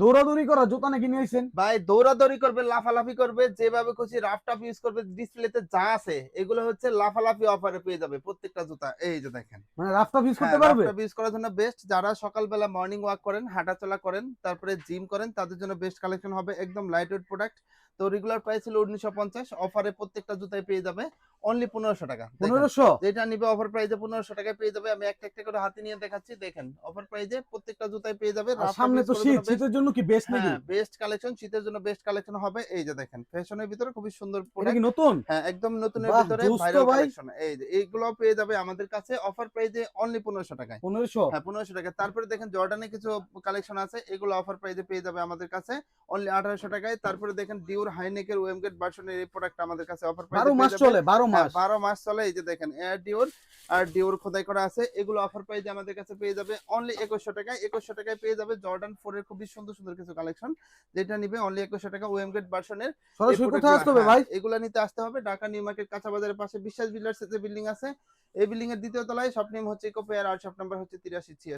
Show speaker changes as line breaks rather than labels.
দৌড়াদৌড়ি করা জুতা নাকি নিয়ে আইছেন?
ভাই দৌড়াদৌড়ি করবে লাফালাফি করবে যেভাবে খুশি রাফ টাফ ইউজ করবে ডিসপ্লেতে যা আছে এগুলো হচ্ছে লাফালাফি অফারে পেয়ে যাবে প্রত্যেকটা জুতা। এই যে দেখেন।
মানে রাফটা ইউজ করতে
হ্যাঁ,
পারবে?
রাফ টাফ ইউজ করার জন্য বেস্ট যারা সকালবেলা মর্নিং ওয়াক করেন হাঁটাচলা করেন তারপরে জিম করেন তাদের জন্য বেস্ট কালেকশন হবে একদম লাইট ওয়েট প্রোডাক্ট তো রেগুলার প্রাইস ছিল উনিশশো পঞ্চাশ অফারে প্রত্যেকটা জুতায় পেয়ে যাবে। অনলি পনেরোশো টাকা।
পনেরোশো?
যেটা নিবে অফার প্রাইজে পনেরোশো টাকায় পেয়ে যাবে। আমি একটা একটা করে হাতে নিয়ে দেখাচ্ছি। দেখেন অফার প্রাইজে প্রত্যেকটা জুতায় পেয়ে যাবে।
সামনে তো শীত শীতের জন্য কি বেস্ট নাকি?
হ্যাঁ বেস্ট কালেকশন শীতের জন্য বেস্ট কালেকশন হবে। এই যে দেখেন ফ্যাশনের ভিতরে খুবই সুন্দর প্রোডাক্ট
কি নতুন?
হ্যাঁ একদম নতুনের ভিতরে ভাইরাল কালেকশন এই যে এইগুলো পেয়ে যাবে আমাদের কাছে। অফার প্রাইজে অনলি পনেরোশো টাকায়।
পনেরোশো?
হ্যাঁ পনেরোশো টাকা তারপরে দেখেন জর্ডানে কিছু কালেকশন আছে। এগুলো অফার প্রাইজে পেয়ে যাবে আমাদের কাছে। অনলি আঠারোশো টাকায়। তারপরে দেখেন ডিউর হাইনেকের ওয়েমগেট ভার্সনের এই প্রোডাক্ট আমাদের কাছে অফার
বারো মাস চলে বারো মাস।
হ্যাঁ, বারো মাস চলে এই যে দেখেন এয়ার ডিওর আর ডিওর খোদাই করা আছে। এগুলো অফার প্রাইজে আমাদের কাছে পেয়ে যাবে অনলি একুশশো টাকায়। একুশশো টাকায় পেয়ে যাবে জর্ডান ফোর এর খুবই সুন্দর সুন্দর কিছু কালেকশন যেটা নিবে অনলি একুশশো টাকা ওয়েমগেট ভার্সনের
সরাসরি কোথায় আসতে হবে ভাই?
এগুলো নিতে আসতে হবে। ঢাকা নিউ মার্কেট কাঁচা বাজারের পাশে বিশ্বাস বিল্ডার্স যে বিল্ডিং আছে এই বিল্ডিং এর দ্বিতীয় তলায় শপ নেম হচ্ছে ইকো পেয়ার আর শপ নাম্বার হচ্ছে তিরাশি ছিয়াশি।